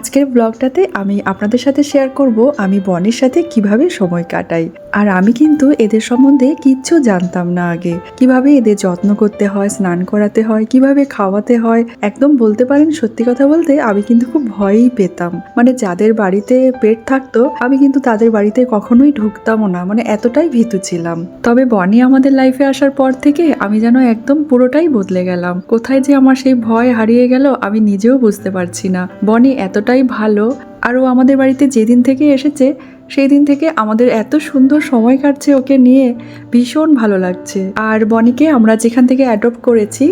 আজকের ব্লগটাতে আমি আপনাদের সাথে শেয়ার করব আমি বনের সাথে কীভাবে সময় কাটাই। আর আমি কিন্তু এদের সম্বন্ধে কিচ্ছু জানতাম না আগে। কীভাবে এদের যত্ন করতে হয়, স্নান করাতে হয়, কীভাবে খাওয়াতে হয়, একদম বলতে পারেন সত্যি কথা বলতে আমি কিন্তু খুব ভয়ই পেতাম। মানে যাদের বাড়িতে পেট থাকতো, আমি কিন্তু তাদের বাড়িতে কখনোই ঢুকতামও না মানে এতটাই ভীতু ছিলাম। তবে বনি আমাদের লাইফে আসার পর থেকে আমি যেন একদম পুরোটাই বদলে গেলাম। কোথায় যে আমার সেই ভয় হারিয়ে গেল, আমি নিজেও বুঝতে পারছি না। বনি এতটাই ভালো, আর ও আমাদের বাড়িতে যেদিন থেকে এসেছে সেই দিন থেকে আমাদের এত সুন্দর সময় কাটছে ওকে নিয়ে। ভীষণ ভালো লাগছে। আর বনিকে আমরা যেখান থেকে অ্যাডপ্ট করেছি,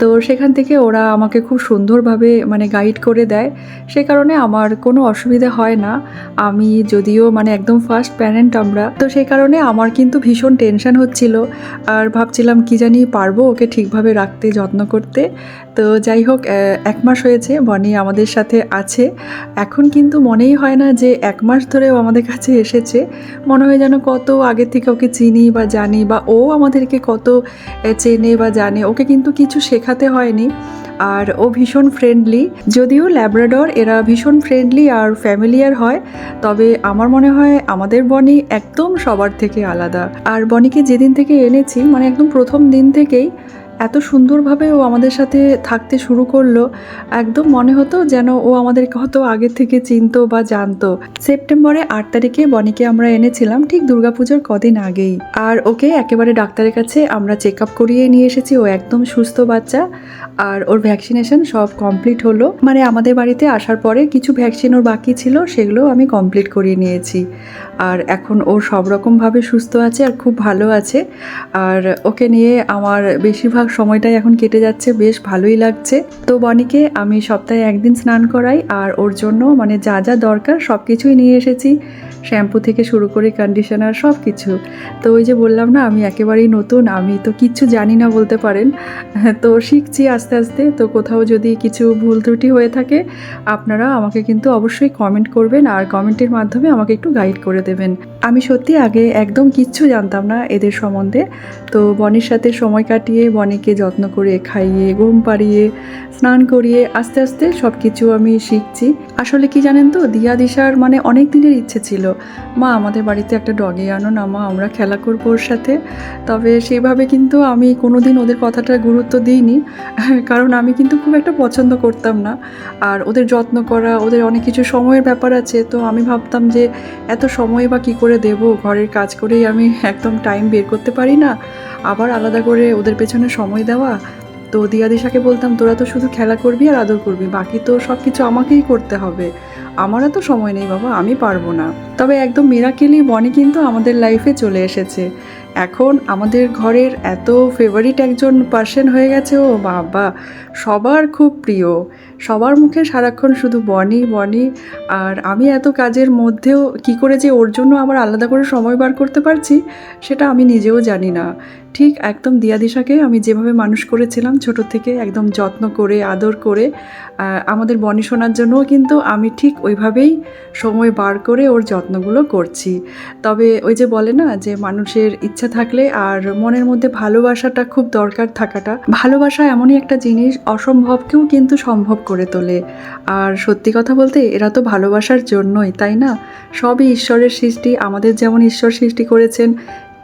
তো সেখান থেকে ওরা আমাকে খুব সুন্দরভাবে মানে গাইড করে দেয়। সে কারণে আমার কোনো অসুবিধা হয় না। আমি যদিও মানে একদম ফার্স্ট প্যারেন্ট আমরা, তো সেই কারণে আমার কিন্তু ভীষণ টেনশন হচ্ছিল। আর ভাবছিলাম কি জানি পারব ওকে ঠিকভাবে রাখতে, যত্ন করতে। তো যাই হোক এক মাস হয়েছে, বনি আমাদের সাথে আছে। এখন কিন্তু মনেই হয় না যে এক মাস ধরেও আমাদের কাছে এসেছে। মনে হয় যেন কত আগে থেকে ওকে চিনি বা জানি, বা ও আমাদেরকে কত চেনে বা জানে। ওকে কিন্তু কিছু শেখাতে হয়নি। আর ও ভীষণ ফ্রেন্ডলি যদিও ল্যাব্রাডর এরা ভীষণ ফ্রেন্ডলি আর ফ্যামিলিয়ার হয়, তবে আমার মনে হয় আমাদের বনি একদম সবার থেকে আলাদা। আর বনিকে যেদিন থেকে এনেছি মানে একদম প্রথম দিন থেকেই এত সুন্দরভাবে ও আমাদের সাথে থাকতে শুরু করল, একদম মনে হতো যেন ও আমাদেরকে হয়তো আগে থেকে চিনতো বা জানতো। সেপ্টেম্বরে আট তারিখে বনিকে আমরা এনেছিলাম ঠিক দুর্গাপুজোর কদিন আগেই। আর ওকে একেবারে ডাক্তারের কাছে আমরা চেক আপ করিয়ে নিয়ে এসেছি, ও একদম সুস্থ বাচ্চা। আর ওর ভ্যাকসিনেশন সব কমপ্লিট হলো। মানে আমাদের বাড়িতে আসার পরে কিছু ভ্যাকসিন ওর বাকি ছিল সেগুলো আমি কমপ্লিট করিয়ে নিয়েছি। আর এখন ও সব রকমভাবে সুস্থ আছে আর খুব ভালো আছে। আর ওকে নিয়ে আমার বেশিরভাগ সময়টাই এখন কেটে যাচ্ছে, বেশ ভালোই লাগছে। তো বনিকে আমি সপ্তাহে একদিন স্নান করাই আর ওর জন্য মানে যা যা দরকার সব কিছুই নিয়ে এসেছি। শ্যাম্পু থেকে শুরু করে কন্ডিশনার সব কিছু তো ওই যে বললাম না, আমি একেবারেই নতুন, আমি তো কিচ্ছু জানি না বলতে পারেন। তো শিখছি আস্তে আস্তে, তো কোথাও যদি কিছু ভুল ত্রুটি হয়ে থাকে, আপনারা আমাকে কিন্তু অবশ্যই কমেন্ট করবেন আর কমেন্টের মাধ্যমে আমাকে একটু গাইড করে দেবেন। আমি সত্যি আগে একদম কিচ্ছু জানতাম না এদের সম্বন্ধে। তো বনের সাথে সময় কাটিয়ে, বনেকে যত্ন করে খাইয়ে, ঘুম পাড়িয়ে, স্নান করিয়ে আস্তে আস্তে সব কিছু আমি শিখছি। আসলে কি জানেন তো দিয়া দিশার মানে অনেক দিনের ইচ্ছে ছিল। মা, আমাদের বাড়িতে একটা ডগে আনো না মা, আমরা খেলা করব ওর সাথে। তবে সেইভাবে কিন্তু আমি কোনো দিন ওদের কথাটা গুরুত্ব দিইনি, কারণ আমি কিন্তু খুব একটা পছন্দ করতাম না। আর ওদের যত্ন করা, ওদের অনেক কিছু সময়ের ব্যাপার আছে, তো আমি ভাবতাম যে এত সময় বা কী করে দেব? ঘরের কাজ করেই আমি একদম টাইম বের করতে পারি না। আবার আলাদা করে ওদের পেছনে সময় দেওয়া। তো দিশাকে বলতাম, তোরা তো শুধু খেলা করবি আর আদর করবি, বাকি তো সব কিছু আমাকেই করতে হবে। আমারও তো সময় নেই বাবা, আমি পারব না। তবে একদম মিরাকেলি বনি কিন্তু আমাদের লাইফে চলে এসেছে। এখন আমাদের ঘরের এত ফেভারিট একজন পার্সন হয়ে গেছে, ও বাবা, সবার খুব প্রিয়। সবার মুখে সারাক্ষণ শুধু বনি বনি, আর আমি এত কাজের মধ্যেও কি করে যে ওর জন্য আবার আলাদা করে সময় বার করতে পারছি, সেটা আমি নিজেও জানি না। ঠিক একদম দিয়া দিশাকে আমি যেভাবে মানুষ করেছিলাম, ছোট থেকে একদম যত্ন করে, আদর করে আমাদের বনি শোনার জন্যও কিন্তু আমি ঠিক ওইভাবেই সময় বার করে ওর যত্নগুলো করছি। তবে ওই যে বলে না যে মানুষের ইচ্ছা থাকলে আর মনের মধ্যে ভালোবাসাটা খুব দরকার থাকাটা, ভালোবাসা এমনই একটা জিনিস অসম্ভবকেও কিন্তু সম্ভব করে তোলে। আর সত্যি কথা বলতে এরা তো ভালোবাসার জন্যই, তাই না? সবই ঈশ্বরের সৃষ্টি, আমাদের যেমন ঈশ্বর সৃষ্টি করেছেন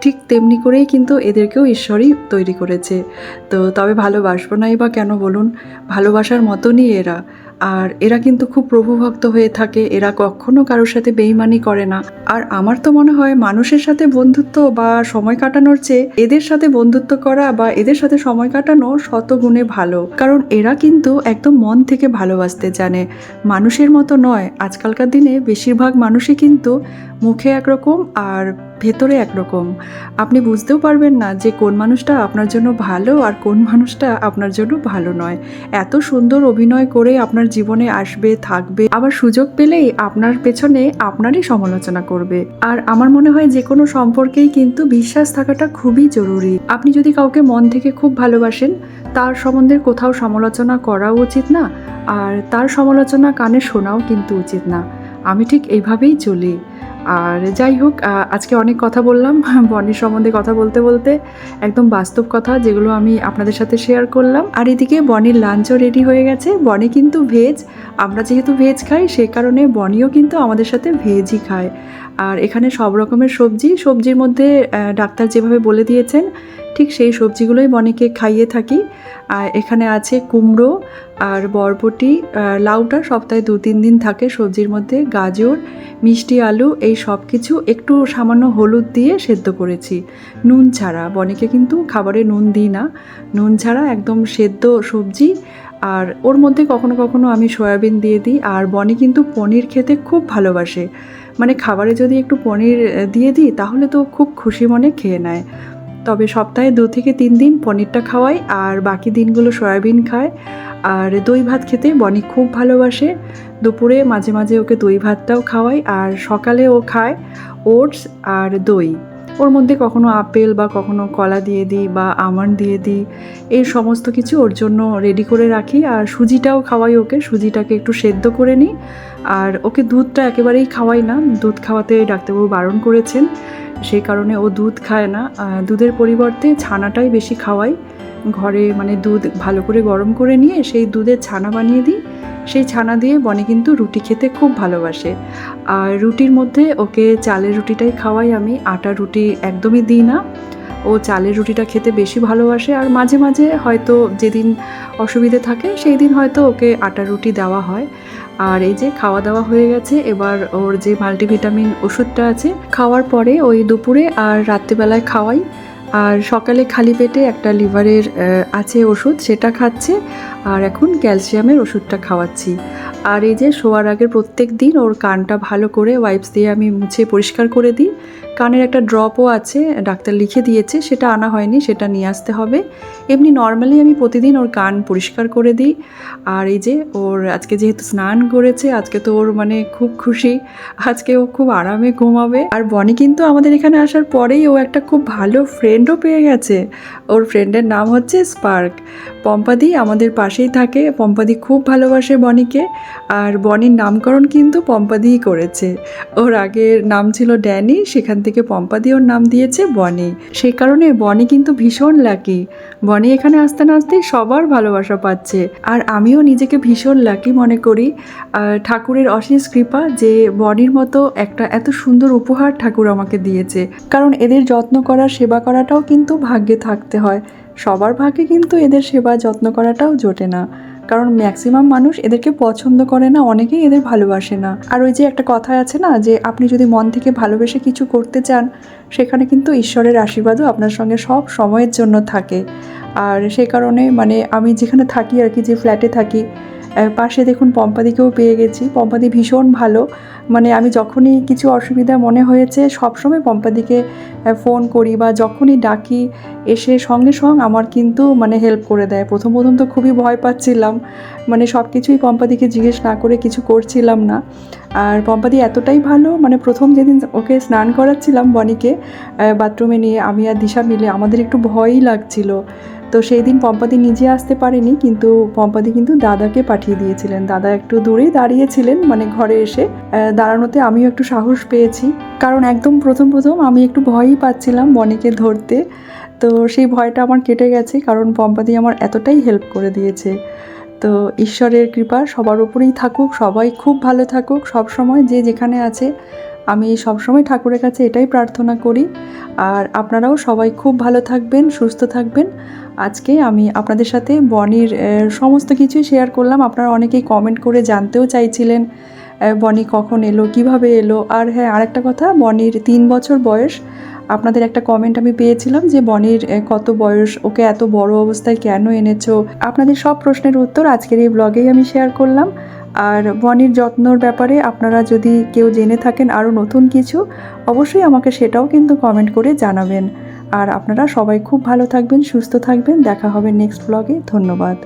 ঠিক তেমনি করেই কিন্তু এদেরকেও ঈশ্বরই তৈরি করেছে। তো তবে ভালোবাসবো নাই বা কেন বলুন, ভালোবাসার মতনই এরা। আর এরা কিন্তু খুব প্রভুভক্ত হয়ে থাকে, এরা কখনো কারোর সাথে বেইমানি করে না। আর আমার তো মনে হয় মানুষের সাথে বন্ধুত্ব বা সময় কাটানোর চেয়ে এদের সাথে বন্ধুত্ব করা বা এদের সাথে সময় কাটানো শত গুণে ভালো। কারণ এরা কিন্তু একদম মন থেকে ভালোবাসতে জানে। মানুষের মতো নয়। আজকালকার দিনে বেশিরভাগ মানুষই কিন্তু মুখে একরকম আর ভেতরে একরকম। আপনি বুঝতেও পারবেন না যে কোন মানুষটা আপনার জন্য ভালো আর কোন মানুষটা আপনার জন্য ভালো নয়। এত সুন্দর অভিনয় করে আপনার জীবনে আসবে, থাকবে, আবার সুযোগ পেলেই আপনার পেছনে আপনারই সমালোচনা করবে। আর আমার মনে হয় যে কোনো সম্পর্কেই কিন্তু বিশ্বাস থাকাটা খুবই জরুরি। আপনি যদি কাউকে মন থেকে খুব ভালোবাসেন, তার সম্বন্ধে কোথাও সমালোচনা করাও উচিত না, আর তার সমালোচনা কানে শোনাও কিন্তু উচিত না। আমি ঠিক এইভাবেই চলি। আর যাই হোক আজকে অনেক কথা বললাম বনের সম্বন্ধে কথা বলতে বলতে। একদম বাস্তব কথা যেগুলো আমি আপনাদের সাথে শেয়ার করলাম। আর এদিকে বনির লাঞ্চও রেডি হয়ে গেছে। বনে কিন্তু ভেজ আমরা যেহেতু ভেজ খাই, সে কারণে বনিও কিন্তু আমাদের সাথে ভেজই খায়। আর এখানে সব রকমের সবজি, সবজির মধ্যে ডাক্তার যেভাবে বলে দিয়েছেন ঠিক সেই সবজিগুলোই বনিকে খাইয়ে থাকি। আর এখানে আছে কুমড়ো আর বরবটি লাউটা সপ্তাহে দু তিন দিন থাকে সবজির মধ্যে, গাজর, মিষ্টি আলু এই সব কিছু একটু সামান্য হলুদ দিয়ে সেদ্ধ করেছি। নুন ছাড়া, বনিকে কিন্তু খাবারে নুন দিই না। নুন ছাড়া একদম সেদ্ধ সবজি আর ওর মধ্যে কখনো কখনো আমি সয়াবিন দিয়ে দিই আর বনি কিন্তু পনির খেতে খুব ভালোবাসে। মানে খাবারে যদি একটু পনির দিয়ে দিই তাহলে তো খুব খুশি মনে খেয়ে নেয়। তবে সপ্তাহে দু থেকে তিন দিন পনিরটা খাওয়াই আর বাকি দিনগুলো সয়াবিন খায় আর দই ভাত খেতে বনি খুব ভালোবাসে। দুপুরে মাঝে মাঝে ওকে দই ভাতটাও খাওয়াই আর সকালে ও খায় ওটস আর দই। ওর মধ্যে কখনো আপেল বা কখনো কলা দিয়ে দিই বা আমন্ড দিয়ে দিই, এই সমস্ত কিছু ওর জন্য রেডি করে রাখি। আর সুজিটাও খাওয়াই ওকে, সুজিটাকে একটু সেদ্ধ করে নিই। আর ওকে দুধটা একেবারেই খাওয়াই না, দুধ খাওয়াতে ডাক্তারবাবু বারণ করেছেন। সেই কারণে ও দুধ খায় না। দুধের পরিবর্তে ছানাটাই বেশি খাওয়াই। ঘরে মানে দুধ ভালো করে গরম করে নিয়ে সেই দুধের ছানা বানিয়ে দিই। সেই ছানা দিয়ে বনে কিন্তু রুটি খেতে খুব ভালোবাসে। আর রুটির মধ্যে ওকে চালের রুটিটাই খাওয়াই আমি, আটা রুটি একদমই দিই না। ও চালের রুটিটা খেতে বেশি ভালোবাসে আর মাঝে মাঝে হয়তো যেদিন অসুবিধে থাকে সেই দিন হয়তো ওকে আটা রুটি দেওয়া হয়। আর এই যে খাওয়া দাওয়া হয়ে গেছে, এবার ওর যে মাল্টিভিটামিন ওষুধটা আছে, খাওয়ার পরে ওই দুপুরে আর রাত্রিবেলায় খাওয়াই। আর সকালে খালি পেটে একটা লিভারের আছে ওষুধ সেটা খাচ্ছে। আর এখন ক্যালসিয়ামের ওষুধটা খাওয়াচ্ছি। আর এই যে শোয়ার আগে প্রত্যেক দিন ওর কানটা ভালো করে ওয়াইপস দিয়ে আমি মুছে পরিষ্কার করে দিই। কানের একটা ড্রপও আছে, ডাক্তার লিখে দিয়েছে, সেটা আনা হয়নি, সেটা নিয়ে আসতে হবে। এমনি নর্মালি আমি প্রতিদিন ওর কান পরিষ্কার করে দিই। আর এই যে ওর আজকে যেহেতু স্নান করেছে, আজকে তো ওর মানে খুব খুশি, আজকে ও খুব আরামে ঘুমাবে। আর বনি কিন্তু আমাদের এখানে আসার পরেই ও একটা খুব ভালো ফ্রেন্ডও পেয়ে গেছে। ওর ফ্রেন্ডের নাম হচ্ছে স্পার্ক পম্পাদি আমাদের পাশেই থাকে। পম্পাদি খুব ভালোবাসে বনিকে। আর বনির নামকরণ কিন্তু পম্পাদিই করেছে। ওর আগের নাম ছিল ড্যানি, সেখান থেকে পম্পাদি ওর নাম দিয়েছে বনি। সেই কারণে বনি কিন্তু ভীষণ লাকি। বনি এখানে আসতে না আসতেই সবার ভালোবাসা পাচ্ছে। আর আমিও নিজেকে ভীষণ লাকি মনে করি। ঠাকুরের অশেষ কৃপা যে বনির মতো একটা এত সুন্দর উপহার ঠাকুর আমাকে দিয়েছে। কারণ এদের যত্ন করা সেবা করাটাও কিন্তু ভাগ্যে থাকতে হয়। সবার ভাগে কিন্তু এদের সেবা যত্ন করাটাও জোটে না। কারণ ম্যাক্সিমাম মানুষ এদেরকে পছন্দ করে না, অনেকেই এদের ভালোবাসে না। আর ওই যে একটা কথা আছে না, যে আপনি যদি মন থেকে ভালোবেসে কিছু করতে চান, সেখানে কিন্তু ঈশ্বরের আশীর্বাদও আপনার সঙ্গে সব সময়ের জন্য থাকে। আর সে কারণে মানে আমি যেখানে থাকি আর কি, যে ফ্ল্যাটে থাকি পাশে দেখুন পম্পাদিকেও পেয়ে গেছি। পম্পাদি ভীষণ ভালো। মানে আমি যখনই কিছু অসুবিধা মনে হয়েছে, সবসময় পম্পাদিকে ফোন করি বা যখনই ডাকি, এসে সঙ্গে সঙ্গে আমার কিন্তু মানে হেল্প করে দেয়। প্রথম প্রথম তো খুবই ভয় পাচ্ছিলাম। মানে সব কিছুই পম্পাদিকে জিজ্ঞেস না করে কিছু করছিলাম না। আর পম্পাদি এতটাই ভালো মানে প্রথম যেদিন ওকে স্নান করাচ্ছিলাম বনিকে বাথরুমে নিয়ে আমি আর দিশা মিলে আমাদের একটু ভয়ই লাগছিল। তো সেই দিন পম্পাদি নিজে আসতে পারেনি, কিন্তু পম্পাদি কিন্তু দাদাকে পাঠিয়ে দিয়েছিলেন। দাদা একটু দূরেই দাঁড়িয়েছিলেন মানে ঘরে এসে। দাঁড়ানোতে আমিও একটু সাহস পেয়েছি, কারণ একদম প্রথম প্রথম আমি একটু ভয়ই পাচ্ছিলাম বনিকে ধরতে। তো সেই ভয়টা আমার কেটে গেছে, কারণ পম্পাদি আমার এতটাই হেল্প করে দিয়েছে। তো ঈশ্বরের কৃপা সবার উপরেই থাকুক, সবাই খুব ভালো থাকুক সব সময় যে যেখানে আছে আমি সবসময় ঠাকুরের কাছে এটাই প্রার্থনা করি। আর আপনারাও সবাই খুব ভালো থাকবেন, সুস্থ থাকবেন। আজকে আমি আপনাদের সাথে বনির সমস্ত কিছুই শেয়ার করলাম। আপনারা অনেকেই কমেন্ট করে জানতেও চাইছিলেন বনি কখন এলো, কীভাবে এলো। আর হ্যাঁ আরেকটা কথা, বনির তিন বছর বয়স। আপনাদের একটা কমেন্ট আমি পেয়েছিলাম যে, বনির কত বয়স, ওকে এত বড় অবস্থায় কেন এনেছো? আপনাদের সব প্রশ্নের উত্তর আজকের এই ব্লগেই আমি শেয়ার করলাম। আর বনির যত্নর ব্যাপারে আপনারা যদি কেউ জেনে থাকেন আরও নতুন কিছু, অবশ্যই আমাকে সেটাও কিন্তু কমেন্ট করে জানাবেন। আর আপনারা সবাই খুব ভালো থাকবেন, সুস্থ থাকবেন। দেখা হবে নেক্সট ব্লগে ধন্যবাদ।